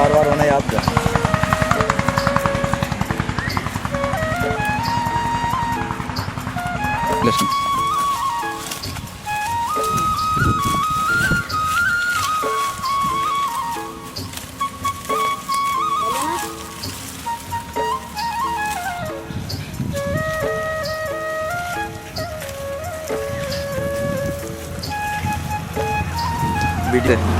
बार बार उन्हें याद कर Listen.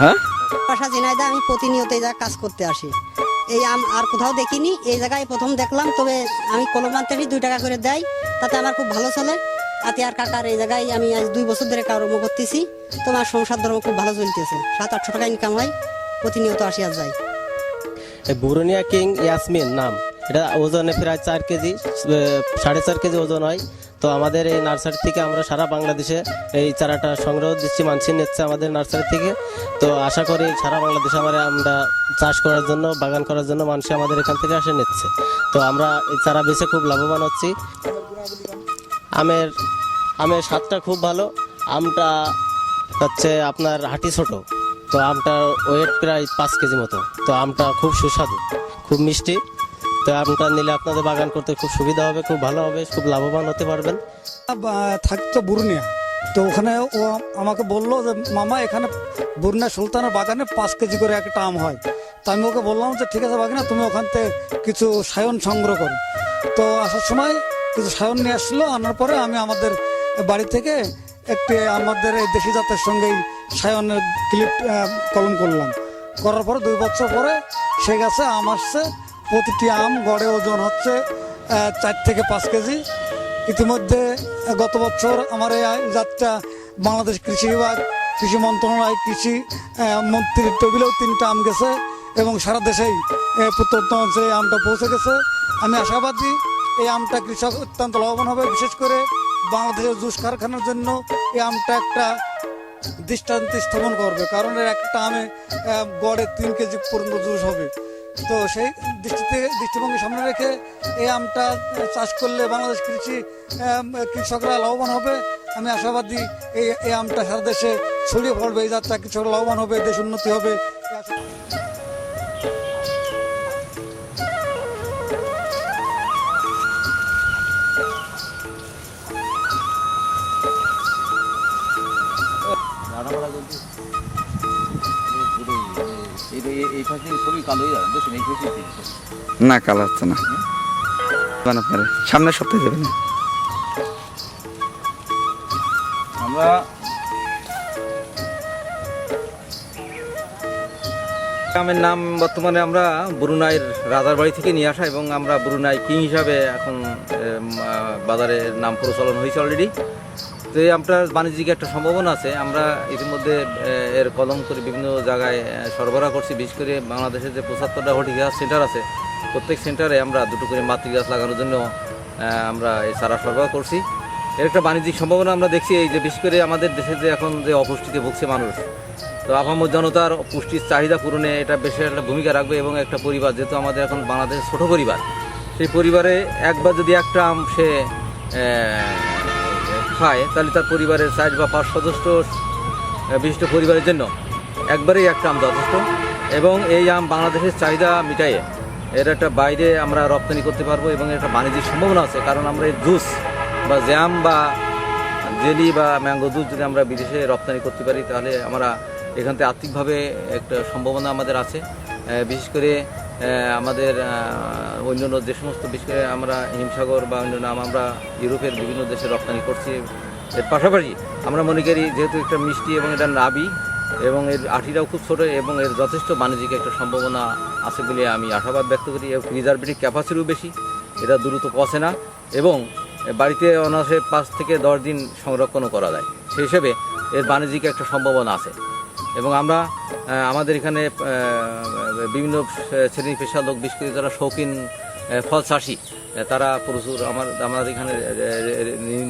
হ্যাঁ? বাসা ঝিনাইদা আমি প্রতিনিয়ত এই কাজ করতে আসি। এই আম আর কোথাও দেখিনি এই জায়গায় প্রথম দেখলাম তবে আমি কলমান্তারি দুই টাকা করে দেয় তাতে আমার খুব ভালো চলে। তাতে আর কাকার এই জায়গায় আমি আজ দুই বছর ধরে কর্ম করতেছি তোমার সংসার ধর্ম খুব ভালো চলতেছে। সাত আটশো টাকা ইনকাম হয় প্রতিনিয়ত আসি আর যাই। এই বুরুনিয়া কিং ইয়াসমিন নাম। এটা ওজনে প্রায় চার কেজি সাড়ে চার কেজি ওজন হয়। তো আমাদের এই নার্সারি থেকে আমরা সারা বাংলাদেশে এই চারাটা সংগ্রহ দিচ্ছি মানসি নিচ্ছে আমাদের নার্সারি থেকে। তো আশা করি সারা বাংলাদেশে আমরা আমরা চাষ করার জন্য, বাগান করার জন্য মানুষ আমাদের এখান থেকে আসে নিচ্ছে। তো আমরা এই চারা বেছে খুব লাভবান হচ্ছি। আমের আমের স্বাদটা খুব ভালো। আমটা হচ্ছে আপনার হাঁটি ছোট। তো আমটা ওয়েট প্রায় পাঁচ কেজি মতো। তো আমটা খুব সুস্বাদু, খুব মিষ্টি। তো আমটা নিলে আপনাদের বাগান করতে খুব সুবিধা হবে, খুব ভালো হবে, খুব লাভবান হতে পারবেন। থাকতো বুরুনিয়া। তো ওখানে ও আমাকে বলল যে, মামা, এখানে বুরুনিয়া সুলতানের বাগানে পাঁচ কেজি করে একটা আম হয়। তো আমি ওকে বললাম যে, ঠিক আছে বাগিনা, তুমি ওখান থেকে কিছু সায়ন সংগ্রহ করো। তো আসার সময় কিছু সায়ন নিয়ে আসলো, আনার পরে আমি আমাদের বাড়ি থেকে একটি আমাদের এই দেশি জাতের সঙ্গে সায়নের ক্লিপ কলম করলাম। করার পরে দুই বছর পরে সে গাছে, আম আসছে। প্রতিটি আম গড়ে ওজন হচ্ছে চার থেকে পাঁচ কেজি। ইতিমধ্যে গত বছর আমার এই যাত্রা বাংলাদেশ কৃষি বিভাগ, কৃষি মন্ত্রণালয়, কৃষি মন্ত্রীর টেবিলেও তিনটা আম গেছে এবং সারা দেশেই প্রত্যন্ত অঞ্চলে আমটা পৌঁছে গেছে। আমি আশাবাদী এই আমটা কৃষক অত্যন্ত লাভবান হবে, বিশেষ করে বাংলাদেশের জুস কারখানার জন্য এই আমটা একটা দৃষ্টান্ত স্থাপন করবে, কারণ এর একটা আমে গড়ে তিন কেজি পর্যন্ত জুস হবে। তো সেই দৃষ্টিতে দৃষ্টিভঙ্গি সামনে রেখে এই আমটা চাষ করলে বাংলাদেশ কৃষি কৃষকরা লাভবান হবে। আমি আশাবাদী এই এই আমটা সারা দেশে ছড়িয়ে পড়বে। এই যাত্রা কৃষকরা লাভবান হবে, দেশ উন্নতি হবে। না, কালো হচ্ছে না। আপনারা, সামনের সপ্তাহে যাবেন আমরা গ্রামের নাম বর্তমানে আমরা ব্রুনাইয়ের রাজার বাড়ি থেকে নিয়ে আসা এবং আমরা ব্রুনাই কিং হিসাবে এখন বাজারে নাম প্রচলন হয়েছে অলরেডি তো আপনার বাণিজ্যিক একটা সম্ভাবনা আছে, আমরা ইতিমধ্যে এর কলম করে বিভিন্ন জায়গায় সরবরাহ করছি। বিশেষ করে বাংলাদেশের যে পঁচাত্তরটা হর্টিকালচার সেন্টার আছে, প্রত্যেক সেন্টারে আমরা দুটো করে মাতৃ গাছ লাগানোর জন্য আমরা এই চারা সরবরাহ করছি। এর একটা বাণিজ্যিক সম্ভাবনা আমরা দেখছি এই যে, বিশেষ করে আমাদের দেশে যে এখন যে অপুষ্টিতে ভুগছে মানুষ, তো আপামর জনতার পুষ্টির চাহিদা পূরণে এটা বেশি একটা ভূমিকা রাখবে এবং একটা পরিবার, যেহেতু আমাদের এখন বাংলাদেশের ছোট পরিবার, সেই পরিবারে একবার যদি একটা আম সে খায়, তাহলে তার পরিবারের চার বা পাঁচ সদস্য বিশিষ্ট পরিবারের জন্য একবারেই একটা আম যথেষ্ট। এবং এই আম বাংলাদেশের চাহিদা মিটাইয়ে এর একটা বাইরে আমরা রপ্তানি করতে পারব এবং একটা বাণিজ্যিক সম্ভাবনা আছে, কারণ আমরা এই জুস বা জ্যাম বা জেলি বা ম্যাঙ্গো জুস যদি আমরা বিদেশে রপ্তানি করতে পারি, তাহলে আমরা এখান থেকে আর্থিকভাবে একটা সম্ভাবনা আমাদের আছে। বিশেষ করে আমাদের অন্যান্য যে সমস্ত বিষয়ে আমরা হিমসাগর বা অন্যান্য আম আমরা ইউরোপের বিভিন্ন দেশে রপ্তানি করছি। এর পাশাপাশি আমরা মনে করি যেহেতু একটা মিষ্টি এবং এটা নাবি এবং এর আঠিটাও খুব ছোটো এবং এর যথেষ্ট বাণিজ্যিক একটা সম্ভাবনা আছে বলে আমি আশাবাদ ব্যক্ত করি। এবং প্রিজারভেটিভ ক্যাপাসিটিও বেশি, এটা দ্রুত পচে না এবং বাড়িতে অনায়াসে পাঁচ থেকে দশ দিন সংরক্ষণও করা যায়। সেই হিসেবে এর বাণিজ্যিক একটা সম্ভাবনা আছে। এবং আমরা আমাদের এখানে বিভিন্ন শ্রেণি পেশার লোক বিশেষ করে যারা শৌখিন ফল চাষি তারা প্রচুর আমার, আমাদের এখানে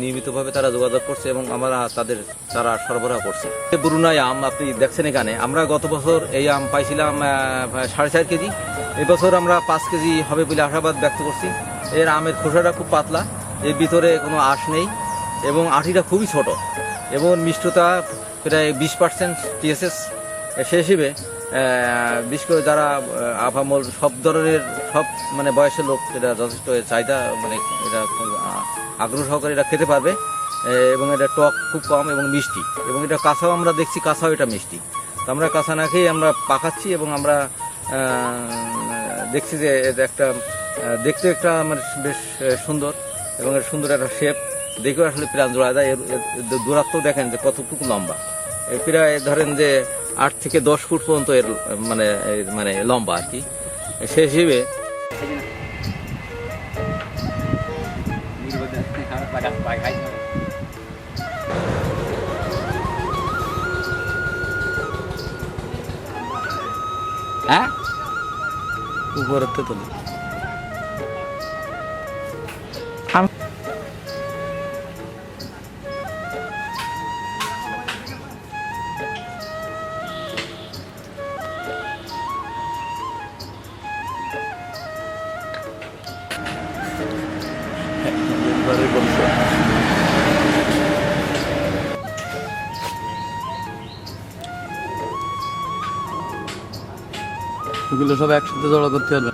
নিয়মিতভাবে তারা যোগাযোগ করছে এবং আমরা তাদের, তারা সরবরাহ করছি। বুরুনাই আম আপনি দেখছেন এখানে। আমরা গত বছর এই আম পাইছিলাম সাড়ে চার কেজি। এবছর আমরা পাঁচ কেজি হবে বলে আশাবাদ ব্যক্ত করছি। এর আমের খোসাটা খুব পাতলা। এর ভিতরে কোনো আঁশ নেই এবং আঠিটা খুবই ছোট। এবং মিষ্টতা প্রায় বিশ পার্সেন্ট টিএসএস সে হিসেবে বিশেষ করে যারা আহ, আপামল সব ধরনের সব মানে বয়সের লোক এটা যথেষ্ট চাহিদা মানে এটা আগ্রহ সহকারে এটা খেতে পারবে এবং এটা টক খুব কম এবং মিষ্টি এবং এটা কাঁচাও আমরা দেখছি কাঁচাও এটা মিষ্টি। তো আমরা কাঁচা না খেয়ে আমরা পাকাচ্ছি এবং আমরা দেখছি যে এটা একটা দেখতে একটা আমার বেশ সুন্দর এবং এর সুন্দর একটা শেপ দেখেও আসলে প্রাণ জোড়া যায়। এর দূরত্ব দেখেন যে কতটুকু লম্বা। প্রায় ধরেন যে আট থেকে দশ ফুট পর্যন্ত এর মানে মানে লম্বা আর কি। সে হিসেবে হ্যাঁ? উপরের তো বলছো। এগুলো সব একসাথে জড়ো করতে হবে।